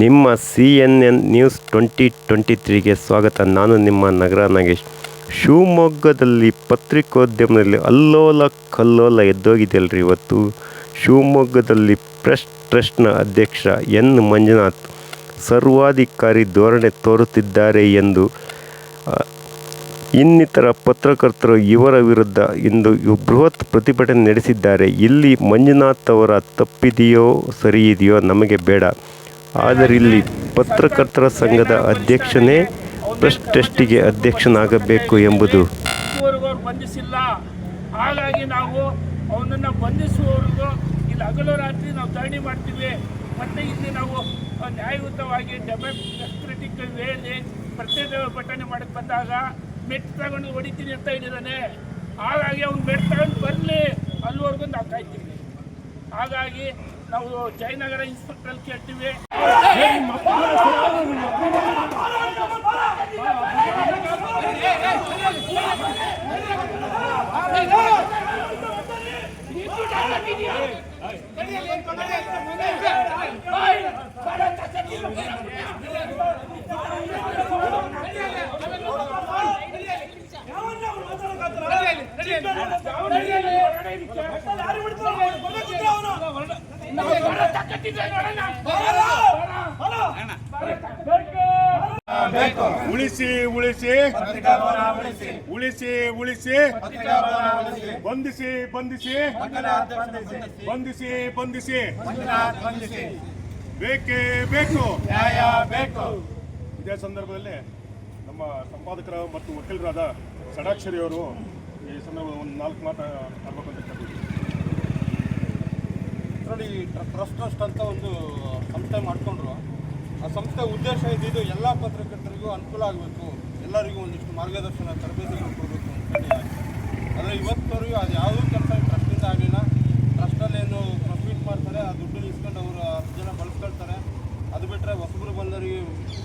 ನಿಮ್ಮ C N N news twenty twenty ತ್ರೀಗೆ ಸ್ವಾಗತ. ನಾನು ನಿಮ್ಮ ನಗರ ನಾಗೇಶ್. ಶಿವಮೊಗ್ಗದಲ್ಲಿ ಪತ್ರಿಕೋದ್ಯಮದಲ್ಲಿ ಅಲ್ಲೋಲ ಕಲ್ಲೋಲ ಎದ್ದೋಗಿದೆಯಲ್ರಿ ಇವತ್ತು? ಶಿವಮೊಗ್ಗದಲ್ಲಿ ಪ್ರೆಸ್ ಟ್ರಸ್ಟ್ನ ಅಧ್ಯಕ್ಷ ಎನ್ ಮಂಜುನಾಥ್ ಸರ್ವಾಧಿಕಾರಿ ಧೋರಣೆ ತೋರುತ್ತಿದ್ದಾರೆ ಎಂದು ಇನ್ನಿತರ ಪತ್ರಕರ್ತರು ಇವರ ವಿರುದ್ಧ ಇಂದು ಬೃಹತ್ ಪ್ರತಿಭಟನೆ ನಡೆಸಿದ್ದಾರೆ. ಇಲ್ಲಿ ಮಂಜುನಾಥ್ ಅವರ ತಪ್ಪಿದೆಯೋ ಸರಿಯಿದೆಯೋ ನಮಗೆ ಬೇಡ. ಆದರೆ ಇಲ್ಲಿ ಪತ್ರಕರ್ತರ ಸಂಘದ ಅಧ್ಯಕ್ಷನೇ ಪ್ರೆಸ್ ಟೆಸ್ಟಿಗೆ ಅಧ್ಯಕ್ಷನಾಗಬೇಕು ಎಂಬುದು. ಬಂಧಿಸಿಲ್ಲ. ಹಾಗಾಗಿ ನಾವು ಅವನನ್ನು ಬಂಧಿಸುವವರೆಗೂ ಇಲ್ಲಿ ಹಗಲು ರಾತ್ರಿ ನಾವು ಧರಣಿ ಮಾಡ್ತೀವಿ. ಮತ್ತೆ ಇಲ್ಲಿ ನಾವು ನ್ಯಾಯಯುತವಾಗಿ ಡೆಮೋಕ್ರೆಟಿಕ್ ವೇಲಿ ಪ್ರತಿಭಟನೆ ಮಾಡಕ್ಕೆ ಬಂದಾಗ ಮೆಟ್ ತಗೊಂಡು ಹೊಡಿತೀನಿ ಅಂತ ಹೇಳಿದಾನೆ. ಹಾಗಾಗಿ ಅವ್ನು ಮೆಟ್ ತಗೊಂಡು ಬರಲಿ. ಅಲ್ಲಿವರೆಗೂ ನಾವು ಕಾಯ್ತೀವಿ. ಹಾಗಾಗಿ ನಾವು ಜಯನಗರ ಇನ್ಸ್ಪೆಕ್ಟ್ರಲ್ಲಿ ಕೇಳ್ತೀವಿ. அறுவடை ಉಳಿಸಿ ಉಳಿಸಿ. ಉಳಿಸಿ ಉಳಿಸಿ. ಬಂಧಿಸಿ ಬಂಧಿಸಿ. ಬಂಧಿಸಿ ಬಂಧಿಸಿ. ಬೇಕೇ ಬೇಕು. ನ್ಯಾಯ ಬೇಕು. ಇದೇ ಸಂದರ್ಭದಲ್ಲಿ ನಮ್ಮ ಸಂಪಾದಕರ ಮತ್ತು ವಕೀಲರಾದ ಷಡಾಕ್ಷರಿ ಅವರು ಈ ಸಂದರ್ಭ ಒಂದು ನಾಲ್ಕು ಮಾತು ಆಗ್ಬೇಕಂತ. ನೋಡಿ ಟ್ರಸ್ಟ್ ಟ್ರಸ್ಟ್ ಅಂತ ಒಂದು ಸಂಸ್ಥೆ ಮಾಡಿಕೊಂಡ್ರು. ಆ ಸಂಸ್ಥೆ ಉದ್ದೇಶ ಇದ್ದಿದ್ದು ಎಲ್ಲ ಪತ್ರಕರ್ತರಿಗೂ ಅನುಕೂಲ ಆಗಬೇಕು. ಎಲ್ಲರಿಗೂ ಒಂದಿಷ್ಟು ಮಾರ್ಗದರ್ಶನ, ತರಬೇತಿಗಳು ಕೊಡಬೇಕು ಅಂತೇಳಿ ಆದರೆ ಇವತ್ತವರೆಗೂ ಅದು ಯಾವುದೂ ಕೆಲಸ ಟ್ರಸ್ಟಿಂದ ಆಗಲಿಲ್ಲ ಟ್ರಸ್ಟಲ್ಲಿ ಏನು ಪ್ರಾಫಿಟ್ ಮಾಡ್ತಾರೆ, ಆ ದುಡ್ಡು ಇಸ್ಕೊಂಡು ಅವರು ಹತ್ತು ಜನ ಬಳಸ್ಕೊಳ್ತಾರೆ. ಅದು ಬಿಟ್ಟರೆ ಹೊಸಬ್ರು ಬಂದವರಿಗೆ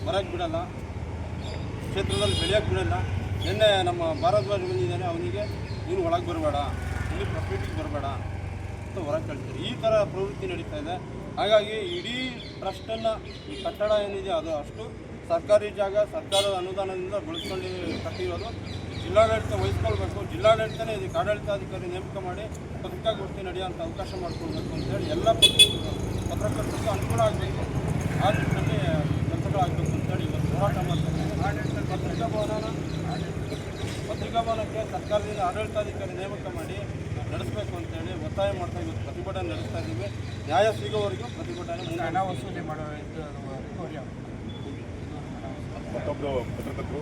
ಬರೋಕ್ಕೆ ಬಿಡಲ್ಲ. ಕ್ಷೇತ್ರದಲ್ಲಿ ಬೆಳೆಯೋಕ್ಕೆ ಬಿಡಲ್ಲ. ನಿನ್ನೆ ನಮ್ಮ ಭಾರದ್ವಾಜ್ ಬಂದಿದ್ದಾನೆ, ಅವನಿಗೆ, ನೀನು ಒಳಗೆ ಬರಬೇಡ. ಇಲ್ಲಿ ಪ್ರಾಫಿಟಿಗೆ ಬರಬೇಡ. ಅಂತ ಹೊರಗೆ ಕಳಿಸ್ತಾರೆ. ಈ ಥರ ಪ್ರವೃತ್ತಿ ನಡೀತಾ ಇದೆ. ಹಾಗಾಗಿ ಇಡೀ ಟ್ರಸ್ಟನ್ನು ಈ ಕಟ್ಟಡ ಏನಿದೆ ಅದು ಅಷ್ಟು ಸರ್ಕಾರಿ ಜಾಗ, ಸರ್ಕಾರದ ಅನುದಾನದಿಂದ ಬಳಸ್ಕೊಂಡು ಕಟ್ಟಿರೋದು. ಜಿಲ್ಲಾಡಳಿತ ವಹಿಸ್ಕೊಳ್ಬೇಕು. ಜಿಲ್ಲಾಡಳಿತನೇ ಇದಕ್ಕೆ ಆಡಳಿತಾಧಿಕಾರಿ ನೇಮಕ ಮಾಡಿ ಪತ್ರಿಕಾಗೋಷ್ಠಿ ನಡೆಯುವಂಥ ಅವಕಾಶ ಮಾಡಿಕೊಳ್ಬೇಕು ಅಂತೇಳಿ ಎಲ್ಲ ಪತ್ರ- ಪತ್ರಕರ್ತರಿಗೂ ಅನುಕೂಲ ಆಗಬೇಕು. ಆ ನಿಟ್ಟಿನಲ್ಲಿ ಕೆಲಸಗಳಾಗಬೇಕು ಅಂತೇಳಿ ಇವತ್ತು ಹೋರಾಟ ಮಾಡ್ತಾರೆ. ಪತ್ರಿಕಾ ಭವನ ಪತ್ರಿಕಾ ಭವನಕ್ಕೆ ಸರ್ಕಾರದಿಂದ ಆಡಳಿತಾಧಿಕಾರಿ ನೇಮಕ ಮಾಡಿ ನಡೆಸಬೇಕು ಅಂತೇಳಿ ಒತ್ತಾಯ ಮಾಡ್ತಾ ಇವತ್ತು ಪ್ರತಿಭಟನೆ ನಡೆಸ್ತಾ ಇದ್ದೀವಿ. ನ್ಯಾಯ ಸಿಗೋವರೆಗೂ ಪ್ರತಿಭಟನೆ ಹಣ ವಸೂಲಿ ಮಾಡೋ ಮತ್ತೊಬ್ಬರು ಪತ್ರಕರ್ತರು?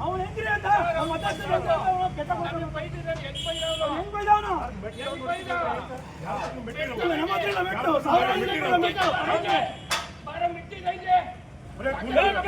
ಅವನು ಹೆಂಗ್ರಿ ಅಂತ ಸಾವಿರ ಕಿಲೋಮೀಟರ್ ಮೆಟ್ಟು.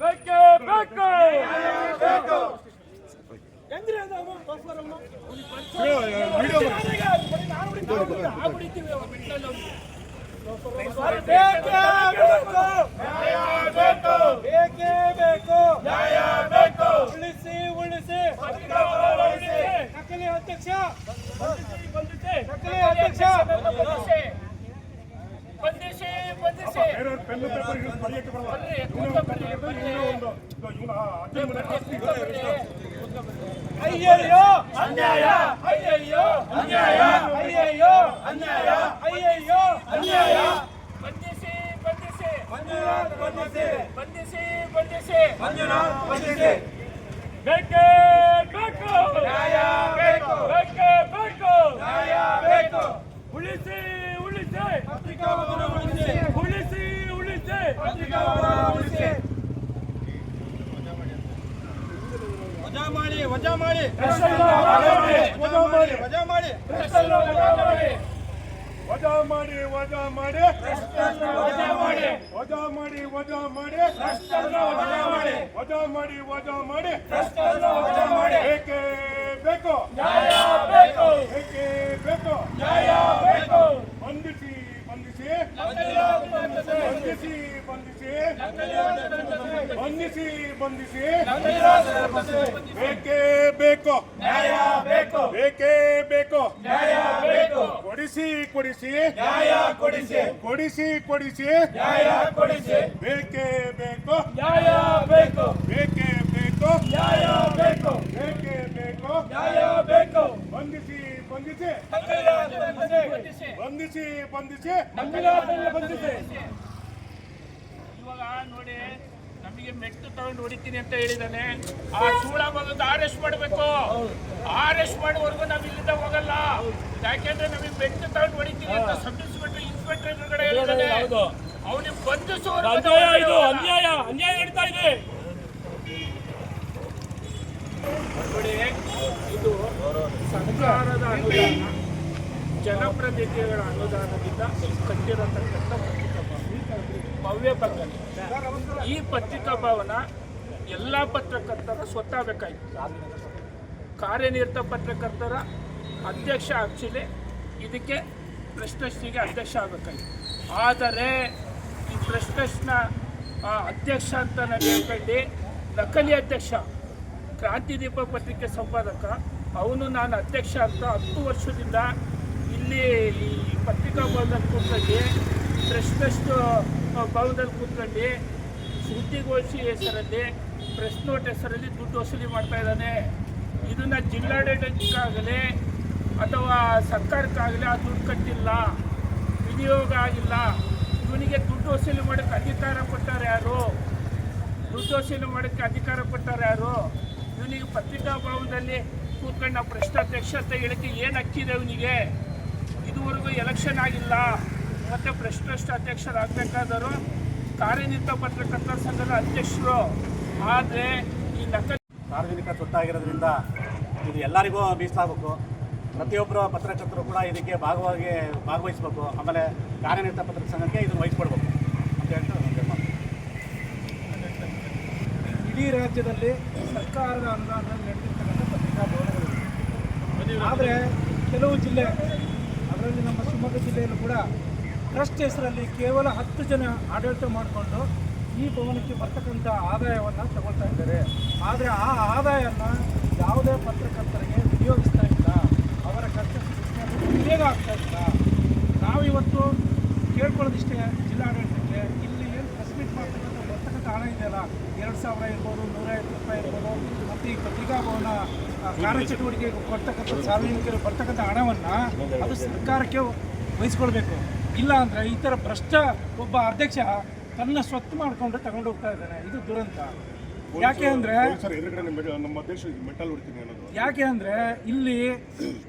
ಬೇಕೇ ಬೇಕು. ಬೇಕೇ. ಬೇಕು ಉಳಿಸಿ ಉಳಿಸಿ. ನಕಲಿ ಅಧ್ಯಕ್ಷ. ನಕಲಿ ಅಧ್ಯಕ್ಷ. ಪೆನ್ನು ಪೇಪರ್ ಹಿಡಿದು ಬರೆಯಕ್ಕೆ ಬರಲ್ಲ. ಇವನೇ ಒಂದು ಇವನ ಅಜ್ಜನ ಮನೆ ಆಸ್ತಿ ಅಯ್ಯಯ್ಯೋ ಅನ್ಯಾಯ. ಅಯ್ಯಯ್ಯೋ ಅನ್ಯಾಯ. ಅಯ್ಯಯ್ಯೋ ಅನ್ಯಾಯ. ಅಯ್ಯಯ್ಯೋ ಅನ್ಯಾಯ. ಬಂಧಿಸಿ ಬಂಧಿಸಿ. ಮಂಜುನಾಥ್ ಬಂಧಿಸಿ. ಬಂಧಿಸಿ ಬಂಧಿಸಿ. ಮಂಜುನಾಥ್ ಬಂಧಿಸಿ. ಬೇಕೇ ಬೇಕು. ನ್ಯಾಯ ಬೇಕು. ಬೇಕೇ ಬೇಕು. ನ್ಯಾಯ ಬೇಕು. ಉಳಿಸಿ ಉಳಿಸಿ. ಪತ್ರಿಕಾವನ್ನು ಉಳಿಸಿ ಉಳಿಸಿ ಉಳಿಸಿ ಪತ್ರಿಕಾವನ್ನು ಉಳಿಸಿ ವಜಾ ಮಾಡಿ ವಜಾ ಮಾಡಿ ವಜಾ ಮಾಡಿ ವಜಾ ಮಾಡಿ ವಜಾ ಮಾಡಿ ವಜಾ ಮಾಡಿ ವಜಾ ಮಾಡಿ ವಜಾ ಮಾಡಿ ವಜಾ ಮಾಡಿ ವಜಾ ಮಾಡಿ ವಜಾ ಮಾಡಿ ವಜಾ ಮಾಡಿ ವಜಾ ಮಾಡಿ ಬೇಕೇ. ಬೇಕು ನ್ಯಾಯ ಬೇಕು. ಬೇಕೇ ಬೇಕು ನ್ಯಾಯ ಬೇಕು. ಬಂಧಿಸಿ ಬಂಧಿಸಿ ನಕಲಿಯಾಗಿ ಬಂಧಿಸಿ. ಬಂಧಿಸಿ ಬಂಧಿಸಿ ಬಂಧಿಸಿ. ಬೇಕೇ ಬೇಕು. ನ್ಯಾಯ ಬೇಕು ಬೇಕೇ. ಬೇಕು ನ್ಯಾಯ ಬೇಕು ಕೊಡಿಸಿ ಕೊಡಿಸಿ. ನ್ಯಾಯ ಕೊಡಿಸಿ ಕೊಡಿಸಿ. ಕೊಡಿಸಿ ನ್ಯಾಯ ಕೊಡಿಸಿ ಬೇಕೇ ಬೇಕು. ನ್ಯಾಯ ಬೇಕು ಬೇಕೇ. ಬೇಕು ನ್ಯಾಯ ಬೇಕು. ಬೇಕೇ ಬೇಕು ಬೇಕು ಬಂಧಿಸಿ ಬಂಧಿಸಿ ಬಂಧಿಸಿ. ಬಂಧಿಸಿ ಬಂಧಿಸಿ. ಇವಾಗ ನೋಡಿ ನಮಗೆ ಮೆಟ್ಟು ತಗೊಂಡು ಹೊಡಿತೀನಿ ಅಂತ ಹೇಳಿದಾನೆ. ಆ ಚೂಳ ಮಗದ ಅರೆಸ್ಟ್ ಮಾಡಬೇಕು. ಅರೆಸ್ಟ್ ಮಾಡುವವರೆಗೂ ನಾವು ಇಲ್ಲಿಂದ ಹೋಗಲ್ಲ. ಯಾಕೆಂದ್ರೆ ನಮಗೆ ಮೆಟ್ಟು ತಗೊಂಡು ಹೊಡಿತೀನಿ ಅಂತ ಸಬ್ ಇನ್ಸ್ಪೆಕ್ಟರ್ ಇನ್ಸ್ಪೆಕ್ಟರ್ ಎದುರುಗಡೆ ಹೇಳಿದಾನೆ. ಅವನಿಗೆ ಅನ್ಯಾಯ ಇದು ಅನ್ಯಾಯ ಅನ್ಯಾಯ ನಡೀತಾ ಇದೆ. ನೋಡಿ ಇದು ಸರ್ಕಾರದ ಅನುದಾನ ಜನಪ್ರತಿನಿಧಿಗಳ ಅನುದಾನದಿಂದ ಕಟ್ಟಿರತಕ್ಕಂಥ ಭವ್ಯ ಬಂಗಲೆ ಈ ಪತ್ರಿಕಾ ಭವನ ಎಲ್ಲ ಪತ್ರಕರ್ತರ ಸ್ವತ್ತಾಗಬೇಕಾಯಿತು ಕಾರ್ಯನಿರತ ಪತ್ರಕರ್ತರ ಅಧ್ಯಕ್ಷ ಆಕ್ಚುಲಿ ಇದಕ್ಕೆ ಪ್ರಶ್ನಸ್ನಿಗೆ ಅಧ್ಯಕ್ಷ ಆಗಬೇಕಾಯಿತು. ಆದರೆ ಈ ಪ್ರಶ್ನಸ್ನ ಅಧ್ಯಕ್ಷ ಅಂತ ನಾನು ಹೇಳ್ಕೊಂಡು, ನಕಲಿ ಅಧ್ಯಕ್ಷ ಕ್ರಾಂತಿದೀಪ ಪತ್ರಿಕೆ ಸಂಪಾದಕ, ಅವನು ನಾನು ಅಧ್ಯಕ್ಷ ಅಂತ ಹತ್ತು ವರ್ಷದಿಂದ ಇಲ್ಲಿ ಈ ಪತ್ರಿಕಾ ಭವನದಲ್ಲಿ ಕೂತ್ಕೊಂಡು ಪ್ರಶ್ನಷ್ಟು ಭವನದಲ್ಲಿ ಕೂತ್ಕೊಂಡು ಸುದ್ದಿಗೋಷ್ಠಿ ಹೆಸರಲ್ಲಿ ಪ್ರೆಸ್ ನೋಟ್ ಹೆಸರಲ್ಲಿ ದುಡ್ಡು ವಸೂಲಿ ಮಾಡ್ತಾ ಇದ್ದಾನೆ. ಇದನ್ನ ಜಿಲ್ಲಾಡಳಿತಕ್ಕಾಗಲಿ ಅಥವಾ ಸರ್ಕಾರಕ್ಕಾಗಲಿ ಆ ದುಡ್ಡು ಕಟ್ಟಿಲ್ಲ, ವಿನಿಯೋಗ ಆಗಿಲ್ಲ. ಇವನಿಗೆ ದುಡ್ಡು ವಸೂಲಿ ಮಾಡೋಕ್ಕೆ ಅಧಿಕಾರ ಕೊಟ್ಟಾರೆ ಯಾರು? ದುಡ್ಡು ವಸೂಲಿ ಮಾಡೋಕ್ಕೆ ಅಧಿಕಾರ ಕೊಟ್ಟಾರೆ ಯಾರು? ಇವನಿಗೆ ಪತ್ರಿಕಾ ಭವನದಲ್ಲಿ ಕೂತ್ಕೊಂಡು ನಾವು ಪ್ರಶ್ನಾಧ್ಯಕ್ಷತೆ ಅಂತ ಹೇಳಿಕೆ ಏನು ಹಕ್ಕಿದೆ ಇವನಿಗೆ? ಇದುವರೆಗೂ ಎಲೆಕ್ಷನ್ ಆಗಿಲ್ಲ. ಮತ್ತು ಟ್ರಸ್ಟ್ ಅಧ್ಯಕ್ಷರಾಗಬೇಕಾದರು ಕಾರ್ಯನಿರತ ಪತ್ರಕರ್ತರ ಸಂಘದ ಅಧ್ಯಕ್ಷರು. ಆದರೆ ಈ ನಕಲಿ ಸಾರ್ವಜನಿಕ ಸ್ವತ್ತಾಗಿರೋದ್ರಿಂದ ಇದು ಎಲ್ಲರಿಗೂ ಮೀಸಲಾಗಬೇಕು. ಪ್ರತಿಯೊಬ್ಬರು ಪತ್ರಕರ್ತರು ಕೂಡ ಇದಕ್ಕೆ ಭಾಗವಾಗಿ ಭಾಗವಹಿಸಬೇಕು. ಆಮೇಲೆ ಕಾರ್ಯನಿರತ ಪತ್ರ ಸಂಘಕ್ಕೆ ಇದನ್ನು ವಹಿಸ್ಕೊಡ್ಬೇಕು ಅಂತ ಹೇಳ್ತಾ. ಇಡೀ ರಾಜ್ಯದಲ್ಲಿ ಸರ್ಕಾರದ ಅನುದಾನ ನಡೆದಿರ್ತಕ್ಕಂಥ ಪತ್ರಿಕಾ ಭವನಗಳಿವೆ. ಆದರೆ ಕೆಲವು ಜಿಲ್ಲೆ ಅದರಲ್ಲಿ ನಮ್ಮ ಶಿವಮೊಗ್ಗ ಜಿಲ್ಲೆಯಲ್ಲೂ ಕೂಡ ಟ್ರಸ್ಟ್ ಹೆಸರಲ್ಲಿ ಕೇವಲ ಹತ್ತು ಜನ ಆಡಳಿತ ಮಾಡಿಕೊಂಡು ಈ ಭವನಕ್ಕೆ ಬರ್ತಕ್ಕಂಥ ಆದಾಯವನ್ನು ತಗೊಳ್ತಾ ಇದ್ದಾರೆ. ಆದರೆ ಆ ಆದಾಯವನ್ನು ಯಾವುದೇ ಪತ್ರಕರ್ತರಿಗೆ ವಿನಿಯೋಗಿಸ್ತಾ ಇಲ್ಲ. ಅವರ ಖರ್ಚು ಉಪಯೋಗ ಆಗ್ತಾ ಇಲ್ಲ. ನಾವಿವತ್ತು ಕೇಳ್ಕೊಳ್ಳೋದಿಷ್ಟೇ ಜಿಲ್ಲಾಡಳಿತಕ್ಕೆ. ಇಲ್ಲಿ ಏನು ಪ್ರೆಸ್ ಮೀಟ್ ಮಾಡ್ತಕ್ಕಂಥ ಬರ್ತಕ್ಕಂಥ ಹಣ ಇದೆಯಲ್ಲ. ಎರಡು ಸಾವಿರ ಇರ್ಬೋದು, ನೂರೈವತ್ತು ರೂಪಾಯಿ ಇರ್ಬೋದು. ಮತ್ತು ಈ ಪತ್ರಿಕಾ ಭವನ ಕಾರ್ಯಚಟುವಟಿಕೆಗೆ ಕೊಡ್ತಕ್ಕಂಥ ಸಾರ್ವಜನಿಕರು ಬರ್ತಕ್ಕಂಥ ಹಣವನ್ನು ಅದು ಸರ್ಕಾರಕ್ಕೆ ವಹಿಸ್ಕೊಳ್ಬೇಕು. ಇಲ್ಲ ಅಂದರೆ ಈ ಥರ ಭ್ರಷ್ಟ ಒಬ್ಬ ಅಧ್ಯಕ್ಷ ತನ್ನ ಸ್ವತ್ತು ಮಾಡಿಕೊಂಡು ತಗೊಂಡು ಹೋಗ್ತಾ ಇದ್ದಾನೆ. ಇದು ದುರಂತ. ಯಾಕೆ ಅಂದರೆ ಯಾಕೆ ಅಂದರೆ ಇಲ್ಲಿ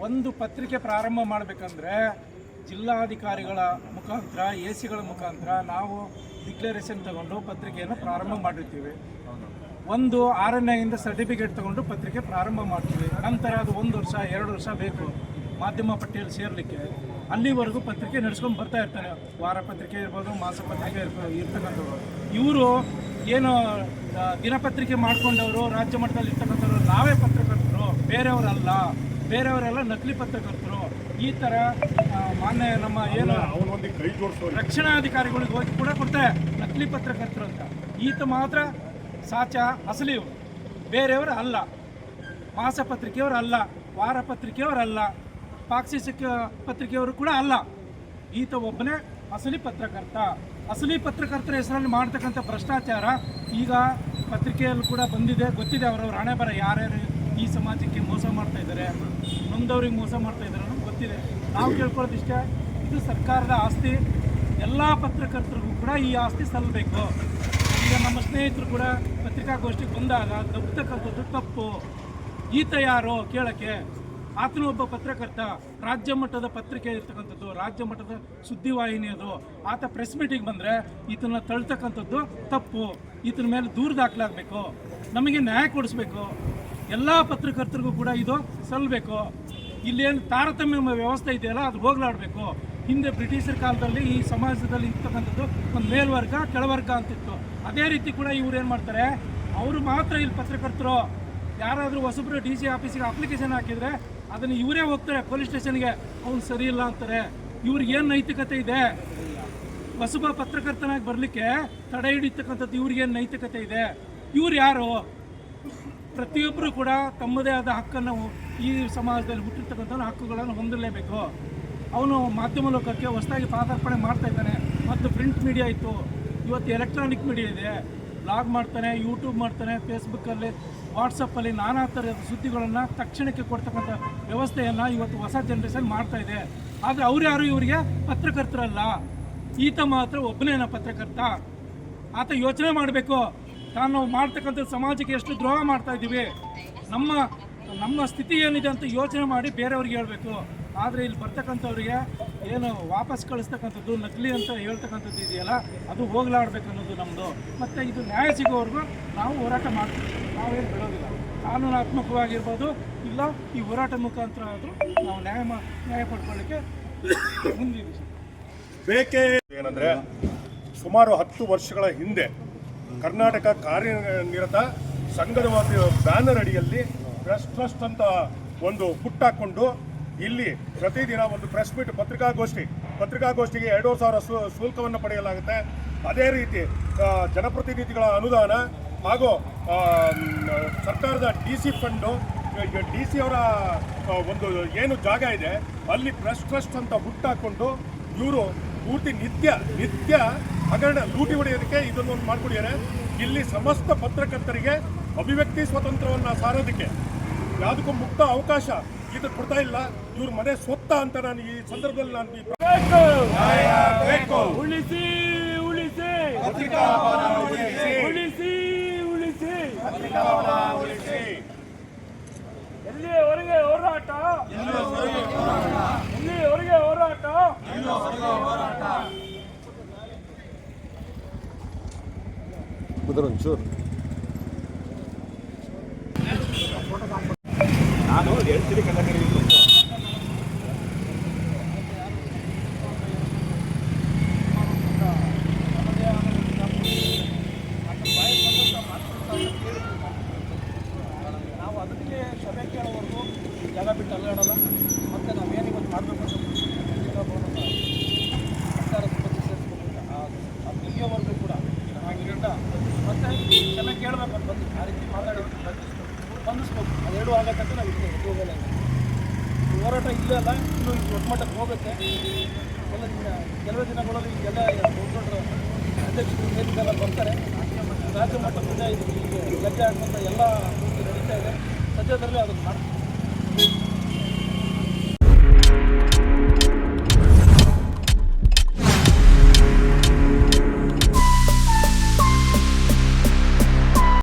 ಒಂದು ಪತ್ರಿಕೆ ಪ್ರಾರಂಭ ಮಾಡಬೇಕಂದ್ರೆ ಜಿಲ್ಲಾಧಿಕಾರಿಗಳ ಮುಖಾಂತರ ಎ ಸಿಗಳ ಮುಖಾಂತರ ನಾವು ಡಿಕ್ಲರೇಷನ್ ತಗೊಂಡು ಪತ್ರಿಕೆಯನ್ನು ಪ್ರಾರಂಭ ಮಾಡಿರ್ತೀವಿ. ಒಂದು ಆರನೆಯಿಂದ ಸರ್ಟಿಫಿಕೇಟ್ ತಗೊಂಡು ಪತ್ರಿಕೆ ಪ್ರಾರಂಭ ಮಾಡ್ತೀವಿ. ನಂತರ ಅದು ಒಂದು ವರ್ಷ ಎರಡು ವರ್ಷ ಬೇಕು. ಮಾಧ್ಯಮ ಪಟ್ಟಿಯಲ್ಲಿ ಸೇರಲಿಕ್ಕೆ. ಅಲ್ಲಿವರೆಗೂ ಪತ್ರಿಕೆ ನಡೆಸ್ಕೊಂಡು ಬರ್ತಾ ಇರ್ತಾರೆ. ವಾರ ಪತ್ರಿಕೆ ಇರ್ಬೋದು ಮಾಸ ಪತ್ರಿಕೆ ಇರ್ಬೋದು ಇರ್ತಕ್ಕಂಥವ್ರು. ಇವರು ಏನು ದಿನಪತ್ರಿಕೆ ಮಾಡ್ಕೊಂಡವರು ರಾಜ್ಯ ಮಟ್ಟದಲ್ಲಿ ಇರ್ತಕ್ಕಂಥವ್ರು ನಾವೇ ಪತ್ರಕರ್ತರು ಬೇರೆಯವರಲ್ಲ ಬೇರೆಯವರೆಲ್ಲ ನಕಲಿ ಪತ್ರಕರ್ತರು. ಈ ಥರ ಮಾನ್ಯ ನಮ್ಮ ಏನು ರಕ್ಷಣಾ ಕೈ ಜೋಡಿಸೋರು ರಕ್ಷಣಾಧಿಕಾರಿಗಳಿಗೆ ಹೋಗಿ ಕೂಡ ಕೊಡ್ತಾರೆ ನಕಲಿ ಪತ್ರಕರ್ತರು ಅಂತ. ಈತ ಮಾತ್ರ ಸಾಚ ಅಸಲಿ. ಬೇರೆಯವರು ಅಲ್ಲ. ಮಾಸ ಪತ್ರಿಕೆಯವರು ಅಲ್ಲ ವಾರ ಸಿಕ್ಕ ಪತ್ರಿಕೆಯವರು ಕೂಡ ಅಲ್ಲ. ಈತ ಒಬ್ಬನೇ ಅಸಲಿ ಪತ್ರಕರ್ತ. ಅಸಲಿ ಪತ್ರಕರ್ತರ ಹೆಸರಲ್ಲಿ ಮಾಡ್ತಕ್ಕಂಥ ಭ್ರಷ್ಟಾಚಾರ ಈಗ ಪತ್ರಿಕೆಯಲ್ಲಿ ಕೂಡ ಬಂದಿದೆ. ಗೊತ್ತಿದೆ ಅವರವ್ರ ಹಣೆ ಬರ ಯಾರ್ಯಾರು ಈ ಸಮಾಜಕ್ಕೆ ಮೋಸ ಮಾಡ್ತಾ ಇದ್ದಾರೆ, ನೊಂದವ್ರಿಗೆ ಮೋಸ ಮಾಡ್ತಾ ಇದ್ದಾರೆ ಅನ್ನೋದು ಗೊತ್ತಿದೆ. ನಾವು ಕೇಳ್ಕೊಳ್ಳೋದಿಷ್ಟೇ, ಇದು ಸರ್ಕಾರದ ಆಸ್ತಿ. ಎಲ್ಲ ಪತ್ರಕರ್ತರಿಗೂ ಕೂಡ ಈ ಆಸ್ತಿ ಸಲ್ಲಬೇಕು. ಈಗ ನಮ್ಮ ಸ್ನೇಹಿತರು ಕೂಡ ಪತ್ರಿಕಾಗೋಷ್ಠಿಗೆ ಬಂದಾಗ ದಬ್ತಕ್ಕಂಥದ್ದು ತಪ್ಪು. ಈತ ಯಾರು ಕೇಳಕ್ಕೆ ಆತನು ಒಬ್ಬ ಪತ್ರಕರ್ತ, ರಾಜ್ಯ ಮಟ್ಟದ ಪತ್ರಿಕೆ ಇರ್ತಕ್ಕಂಥದ್ದು, ರಾಜ್ಯ ಮಟ್ಟದ ಸುದ್ದಿವಾಹಿನಿ ಅದು. ಆತ ಪ್ರೆಸ್ ಮೀಟಿಂಗ್ ಬಂದರೆ ಈತನ ತಳ್ತಕ್ಕಂಥದ್ದು ತಪ್ಪು. ಈತನ ಮೇಲೆ ದೂರ ದಾಖಲಾಗಬೇಕು. ನಮಗೆ ನ್ಯಾಯ ಕೊಡಿಸ್ಬೇಕು. ಎಲ್ಲ ಪತ್ರಕರ್ತರಿಗೂ ಕೂಡ ಇದು ಸಲ್ಲಬೇಕು ಇಲ್ಲೇನು ತಾರತಮ್ಯ ವ್ಯವಸ್ಥೆ ಇದೆಯಲ್ಲ, ಅದು ಹೋಗ್ಲಾಡಬೇಕು. ಹಿಂದೆ ಬ್ರಿಟಿಷರ ಕಾಲದಲ್ಲಿ ಈ ಸಮಾಜದಲ್ಲಿ ಇರ್ತಕ್ಕಂಥದ್ದು ಒಂದು ಮೇಲ್ವರ್ಗ, ಕೆಳವರ್ಗ ಅಂತಿತ್ತು. ಅದೇ ರೀತಿ ಕೂಡ ಇವ್ರು ಏನು ಮಾಡ್ತಾರೆ, ಅವರು ಮಾತ್ರ ಇಲ್ಲಿ ಪತ್ರಕರ್ತರು. ಯಾರಾದರೂ ಹೊಸಬ್ರು ಡಿ ಸಿ ಆಫೀಸಿಗೆ ಅಪ್ಲಿಕೇಶನ್ ಹಾಕಿದರೆ ಅದನ್ನು ಇವರೇ ಹೋಗ್ತಾರೆ, ಪೊಲೀಸ್ ಸ್ಟೇಷನ್ಗೆ. ಅವ್ನು ಸರಿ ಇಲ್ಲ ಅಂತಾರೆ. ಇವ್ರಿಗೆ ಏನು ನೈತಿಕತೆ ಇದೆ? ಹೊಸಬ ಪತ್ರಕರ್ತನಾಗಿ ಬರಲಿಕ್ಕೆ ತಡೆ ಹಿಡಿತಕ್ಕಂಥದ್ದು ಇವ್ರಿಗೇನು ನೈತಿಕತೆ ಇದೆ? ಇವ್ರು ಯಾರು? ಪ್ರತಿಯೊಬ್ಬರು ಕೂಡ ತಮ್ಮದೇ ಆದ ಹಕ್ಕನ್ನು ಈ ಸಮಾಜದಲ್ಲಿ ಹುಟ್ಟಿರ್ತಕ್ಕಂಥ ಹಕ್ಕುಗಳನ್ನು ಹೊಂದಲೇಬೇಕು ಅವನು ಮಾಧ್ಯಮ ಲೋಕಕ್ಕೆ ಹೊಸದಾಗಿ ಪಾದಾರ್ಪಣೆ ಮಾಡ್ತಾ ಇದ್ದಾನೆ. ಮತ್ತು ಪ್ರಿಂಟ್ ಮೀಡಿಯಾ ಇತ್ತು. ಇವತ್ತು ಎಲೆಕ್ಟ್ರಾನಿಕ್ ಮೀಡಿಯಾ ಇದೆ. ಬ್ಲಾಗ್ ಮಾಡ್ತಾನೆ, ಯೂಟ್ಯೂಬ್ ಮಾಡ್ತಾನೆ ಫೇಸ್ಬುಕ್ಕಲ್ಲಿ ವಾಟ್ಸಪ್ಪಲ್ಲಿ ನಾನಾ ಥರದ ಸುದ್ದಿಗಳನ್ನು ತಕ್ಷಣಕ್ಕೆ ಕೊಡ್ತಕ್ಕಂಥ ವ್ಯವಸ್ಥೆಯನ್ನು ಇವತ್ತು ಹೊಸ ಜನ್ರೇಷನ್ ಮಾಡ್ತಾ ಇದೆ. ಆದರೆ ಅವ್ರು ಯಾರು? ಇವರಿಗೆ ಪತ್ರಕರ್ತರಲ್ಲ. ಈತ ಮಾತ್ರ ಒಬ್ಬನೇನ ಪತ್ರಕರ್ತ. ಆತ ಯೋಚನೆ ಮಾಡಬೇಕು. ತಾನು ಮಾಡ್ತಕ್ಕಂಥ ಸಮಾಜಕ್ಕೆ ಎಷ್ಟು ದ್ರೋಹ ಮಾಡ್ತಾ ಇದ್ದೀವಿ. ನಮ್ಮ ನಮ್ಮ ಸ್ಥಿತಿ ಏನಿದೆ ಅಂತ ಯೋಚನೆ ಮಾಡಿ ಬೇರೆಯವ್ರಿಗೆ ಹೇಳಬೇಕು. ಆದರೆ ಇಲ್ಲಿ ಬರ್ತಕ್ಕಂಥವ್ರಿಗೆ ಏನು ವಾಪಸ್ ಕಳಿಸ್ತಕ್ಕಂಥದ್ದು, ನಕಲಿ ಅಂತ ಹೇಳ್ತಕ್ಕಂಥದ್ದು ಇದೆಯಲ್ಲ, ಅದು ಹೋಗ್ಲಾಡ್ಬೇಕನ್ನೋದು ನಮ್ಮದು ಮತ್ತು ಇದು ನ್ಯಾಯ ಸಿಗೋವರೆಗೂ ನಾವು ಹೋರಾಟ ಮಾಡ್ತೀವಿ. ನಾವೇನು ಬಿಡೋದಿಲ್ಲ. ಕಾನೂನಾತ್ಮಕವಾಗಿರ್ಬೋದು, ಇಲ್ಲ ಈ ಹೋರಾಟ ಮುಖಾಂತರ ಆದರೂ ನಾವು ನ್ಯಾಯ ನ್ಯಾಯ ಪಡ್ಕೊಳ್ಳಿಕ್ಕೆ ಮುಂದಿದ್ದೀವಿ ಬೇಕೇ ಏನಂದರೆ, ಸುಮಾರು ಹತ್ತು ವರ್ಷಗಳ ಹಿಂದೆ ಕರ್ನಾಟಕ ಕಾರ್ಯನಿರತ ಸಂಘದ ಬ್ಯಾನರ್ ಅಡಿಯಲ್ಲಿ ಟ್ರಸ್ಟ್ ಟ್ರಸ್ಟ್ ಅಂತ ಒಂದು ಪುಟ್ಟಾಕೊಂಡು ಇಲ್ಲಿ ಪ್ರತಿದಿನ ಒಂದು ಪ್ರೆಸ್ ಮೀಟ್ ಪತ್ರಿಕಾಗೋಷ್ಠಿ. ಪತ್ರಿಕಾಗೋಷ್ಠಿಗೆ ಎರಡೂವರೆ ಸಾವಿರ ಶುಲ್ಕವನ್ನು ಪಡೆಯಲಾಗುತ್ತೆ. ಅದೇ ರೀತಿ ಜನಪ್ರತಿನಿಧಿಗಳ ಅನುದಾನ ಹಾಗೂ ಸರ್ಕಾರದ D C fund D C ಅವರ ಒಂದು ಏನು ಜಾಗ ಇದೆ, ಅಲ್ಲಿ ಪ್ರೆಸ್ ಟ್ರಸ್ಟ್ ಅಂತ ಹುಟ್ಟಾಕೊಂಡು ಇವರು ಪೂರ್ತಿ ನಿತ್ಯ ನಿತ್ಯ ಹಗರಣ ಲೂಟಿ ಹೊಡೆಯೋದಕ್ಕೆ ಇದನ್ನೊಂದು ಮಾಡಿಕೊಡಿದ್ದಾರೆ. ಇಲ್ಲಿ ಸಮಸ್ತ ಪತ್ರಕರ್ತರಿಗೆ ಅಭಿವ್ಯಕ್ತಿ ಸ್ವಾತಂತ್ರ್ಯವನ್ನು ಸಾರೋದಕ್ಕೆ ಯಾವುದಕ್ಕೂ ಮುಕ್ತ ಅವಕಾಶ ಇದು ಕೊಡ್ತಾ ಇಲ್ಲ. ಇವ್ರ ಮನೆ ಸ್ವತ್ತ ಅಂತ ನಾನು ಈ ಸಂದರ್ಭದಲ್ಲಿ ನಾನು ಬೇಕು. ಬೇಕು. ಉಳಿಸಿ ಉಳಿಸಿ. ಉಳಿಸಿ. ಉಳಿಸಿ ಎಲ್ಲಿಯವರೆಗೆ ಹೋರಾಟ? ಎಲ್ಲಿಯವರೆಗೆ ಹೋರಾಟ? ನಾನು ಹೇಳ್ತೀನಿ ಕನ್ನಡ ನಾವು ಅದಕ್ಕೆ ಕ್ಷಮೆ ಕೇಳೋವರೆಗೂ ಜಾಗ ಬಿಟ್ಟು ಅಲ್ಲಾಡಲ್ಲ ಮತ್ತು ನಾವೇನು ಇವತ್ತು ಮಾಡಬೇಕು ಅಂತ ಪತ್ರಿಕಾ ಭವನದ ಸರ್ಕಾರದ ಬಗ್ಗೆ ಸೇರಿಸ್ಬೇಕು ಅದು ಮುಗಿಯೋವರೆಗೂ ಕೂಡ ಹಾಗಿರಂಡ ಮತ್ತೆ ಕ್ಷಮೆ ಕೇಳಬೇಕು ಅಂತ ಬಂದು ಆ ರೀತಿ ಮಾತಾಡೋದು ಸ್ಪಂದಿಸ್ಬೇಕು ಅದೆರಡು ಆಗಕ್ಕಂತ ನಾವು ಇದ್ದೀವಿ ಹೋಗಲ್ಲ ಹೋರಾಟ ಇಲ್ಲ ಅಲ್ಲ, ಇನ್ನೂ ದೊಡ್ಡ ಮಟ್ಟಕ್ಕೆ ಹೋಗುತ್ತೆ. ದಿನ ಕೆಲವೇ ದಿನಗಳಲ್ಲಿ ಎಲ್ಲ ದೊಡ್ಡ ದೊಡ್ಡ ಅಧ್ಯಕ್ಷರು ಎಲ್ಲ ಬರ್ತಾರೆ. ರಾಜ್ಯ ಮಟ್ಟದಿಂದ ಇದು ಲಗ್ಗೆ ಆಗುವಂಥ ಎಲ್ಲ ನಡೀತಾ ಇದೆ. ಸದ್ಯದಲ್ಲೇ ಅದನ್ನು ಮಾಡ್ತೀವಿ.